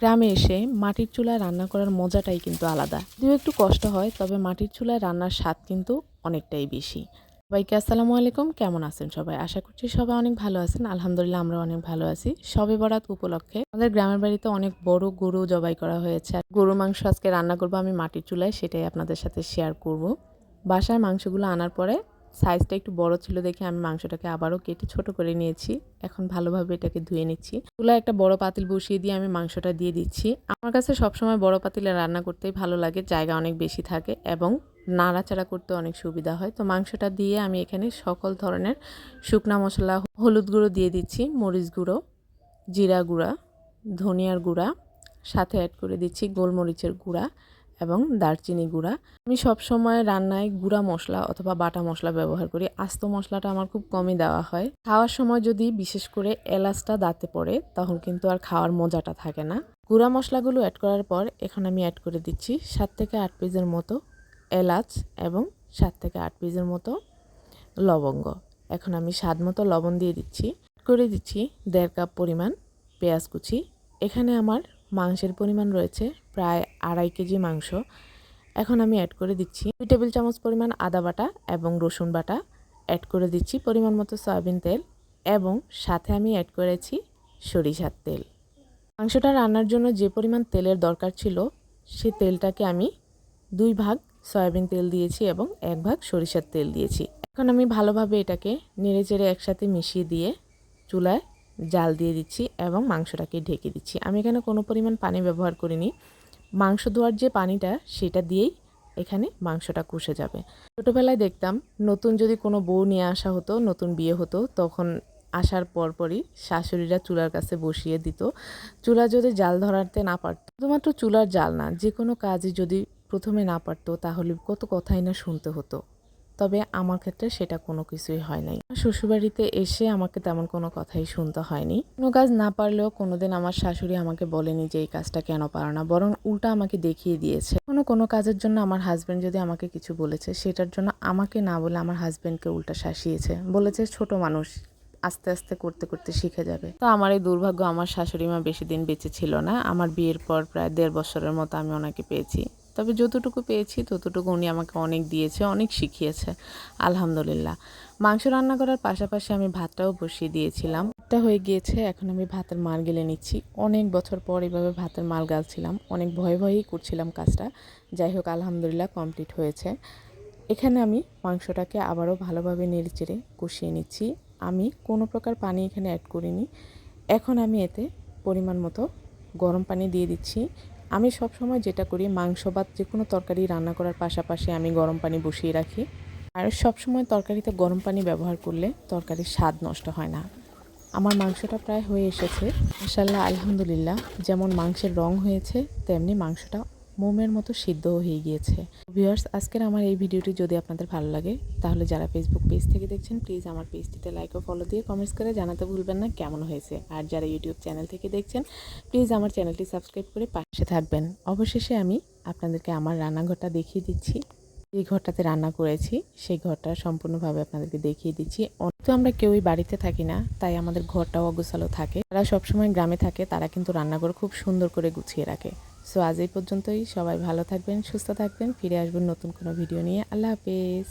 গ্রামে এসে মাটির চুলায় রান্না করার মজাটাই কিন্তু আলাদা। যদিও একটু কষ্ট হয়, তবে মাটির চুলায় রান্নার স্বাদ কিন্তু অনেকটাই বেশি। সবাইকে আসসালামু আলাইকুম, কেমন আছেন সবাই? আশা করছি সবাই অনেক ভালো আছেন। আলহামদুলিল্লাহ, আমরা অনেক ভালো আছি। সবে বরাত উপলক্ষে আমাদের গ্রামের বাড়িতে অনেক বড় গরু জবাই করা হয়েছে। আর গরু মাংস আজকে রান্না করব আমি মাটির চুলায়, সেটাই আপনাদের সাথে শেয়ার করব। বাসায় মাংসগুলো আনার পরে সাইজটা একটু বড় ছিল দেখে আমি মাংসটাকে আবারও কেটে ছোট করে নিয়েছি। এখন ভালোভাবে এটাকে ধুয়ে নিচ্ছি। চুলায় একটা বড় পাতিল বসিয়ে দিয়ে আমি মাংসটা দিয়ে দিচ্ছি। আমার কাছে সবসময় বড় পাতিলে রান্না করতেই ভালো লাগে, জায়গা অনেক বেশি থাকে এবং নাড়াচাড়া করতে অনেক সুবিধা হয়। তো মাংসটা দিয়ে আমি এখানে সকল ধরনের শুকনা মশলা, হলুদ গুঁড়ো দিয়ে দিচ্ছি, মরিচ গুঁড়ো, জিরা গুঁড়া, ধনিয়ার গুঁড়া, সাথে অ্যাড করে দিচ্ছি গোলমরিচের গুঁড়া এবং দারচিনি গুঁড়া। আমি সব সময় রান্নায় গুঁড়া মশলা অথবা বাটা মশলা ব্যবহার করি। আস্ত মশলাটা আমার খুব কমই দেওয়া হয়। খাওয়ার সময় যদি বিশেষ করে এলাচটা দাঁতে পড়ে, তখন কিন্তু আর খাওয়ার মজাটা থাকে না। গুঁড়া মশলাগুলো অ্যাড করার পর এখন আমি অ্যাড করে দিচ্ছি সাত থেকে আট পিসের মতো এলাচ এবং সাত থেকে আট পিসের মতো লবঙ্গ। এখন আমি স্বাদ মতো লবণ দিয়ে দিচ্ছি। করে দিচ্ছি দেড় কাপ পরিমাণ পেঁয়াজ কুচি। এখানে আমার মাংসের পরিমাণ রয়েছে প্রায় আড়াই কেজি মাংস। এখন আমি অ্যাড করে দিচ্ছি দুই টেবিল চামচ পরিমাণ আদা বাটা এবং রসুন বাটা। অ্যাড করে দিচ্ছি পরিমাণ মতো সয়াবিন তেল এবং সাথে আমি অ্যাড করেছি সরিষার তেল। মাংসটা রান্নার জন্য যে পরিমাণ তেলের দরকার ছিল, সে তেলটাকে আমি দুই ভাগ সয়াবিন তেল দিয়েছি এবং এক ভাগ সরিষার তেল দিয়েছি। এখন আমি ভালোভাবে এটাকে নেড়ে চেড়ে একসাথে মিশিয়ে দিয়ে চুলায় জাল দিয়ে দিচ্ছি এবং মাংসটাকে ঢেকে দিচ্ছি। আমি এখানে কোনো পরিমাণ পানি ব্যবহার করিনি। মাংস ধোয়ার যে পানিটা, সেটা দিয়েই এখানে মাংসটা কষে যাবে। ছোটোবেলায় দেখতাম, নতুন যদি কোনো বউ নিয়ে আসা হতো, নতুন বিয়ে হতো, তখন আসার পরপরই শাশুড়িরা চুলার কাছে বসিয়ে দিত। চুলা যদি জাল ধরাতে না পারত, শুধুমাত্র চুলার জাল না, যে কোনো কাজে যদি প্রথমে না পারতো, তাহলে কত কথাই না শুনতে হতো। তবে আমার ক্ষেত্রে সেটা কোনো কিছুই হয় নাই। শ্বশুরবাড়িতে এসে আমাকে তেমন কোনো কথাই শুনতে হয়নি। কোনো কাজ না পারলেও কোনোদিন আমার শাশুড়ি আমাকে বলেনি যে এই কাজটা কেন পারো না, বরং উল্টা আমাকে দেখিয়ে দিয়েছে। কোনো কোনো কাজের জন্য আমার হাজব্যান্ড যদি আমাকে কিছু বলেছে, সেটার জন্য আমাকে না বলে আমার হাজব্যান্ডকে উল্টা শাসিয়েছে। বলেছে ছোট মানুষ আস্তে আস্তে করতে করতে শিখে যাবে। তো আমার এই দুর্ভাগ্য আমার শাশুড়ি মা বেশি দিন বেঁচে ছিল না। আমার বিয়ের পর প্রায় দেড় বছরের মতো আমি ওনাকে পেয়েছি। তবে যতটুকু পেয়েছি, ততটুকু উনি আমাকে অনেক দিয়েছে, অনেক শিখিয়েছে। আলহামদুলিল্লাহ। মাংস রান্না করার পাশাপাশি আমি ভাতটাও বসিয়ে দিয়েছিলাম। ভাতটা হয়ে গিয়েছে, এখন আমি ভাতের মার গেলে নিচ্ছি। অনেক বছর পর এভাবে ভাতের মাল গালছিলাম। অনেক ভয়ে ভয়েই করছিলাম কাজটা। যাই হোক, আলহামদুলিল্লাহ কমপ্লিট হয়েছে। এখানে আমি মাংসটাকে আবারও ভালোভাবে নেড়েচেড়ে কষিয়ে নিচ্ছি। আমি কোনো প্রকার পানি এখানে অ্যাড করিনি। এখন আমি এতে পরিমাণ মতো গরম পানি দিয়ে দিচ্ছি। আমি সব সময় যেটা করি, মাংস বাদ যে কোনো তরকারি রান্না করার পাশাপাশি আমি গরম পানি বসিয়ে রাখি। আর সবসময় তরকারিতে গরম পানি ব্যবহার করলে তরকারির স্বাদ নষ্ট হয় না। আমার মাংসটা প্রায় হয়ে এসেছে। মাসাল্লাহ আলহামদুলিল্লাহ, যেমন মাংসের রং হয়েছে, তেমনি মাংসটা মোমের মতো সিদ্ধ হয়ে গিয়েছে। ভিউয়ার্স, আজকের আমার এই ভিডিওটি যদি আপনাদের ভালো লাগে, তাহলে যারা ফেসবুক পেজ থেকে দেখছেন প্লিজ আমার পেজটিতে লাইক ও ফলো দিয়ে কমেন্টস করে জানাতে ভুলবেন না কেমন হয়েছে। আর যারা ইউটিউব চ্যানেল থেকে দেখছেন প্লিজ আমার চ্যানেলটি সাবস্ক্রাইব করে পাশে থাকবেন। অবশেষে আমি আপনাদেরকে আমার রান্নাঘরটা দেখিয়ে দিচ্ছি। যে ঘরটাতে রান্না করেছি, সেই ঘরটা সম্পূর্ণভাবে আপনাদেরকে দেখিয়ে দিচ্ছি। তো আমরা কেউই বাড়িতে থাকি না, তাই আমাদের ঘরটাও অগোছালো থাকে। যারা সবসময় গ্রামে থাকে, তারা কিন্তু রান্নাঘর খুব সুন্দর করে গুছিয়ে রাখে। সো আজ এই পর্যন্তই। সবাই ভালো থাকবেন, সুস্থ থাকবেন। ফিরে আসবেন নতুন কোনো ভিডিও নিয়ে। আল্লাহ হাফেজ।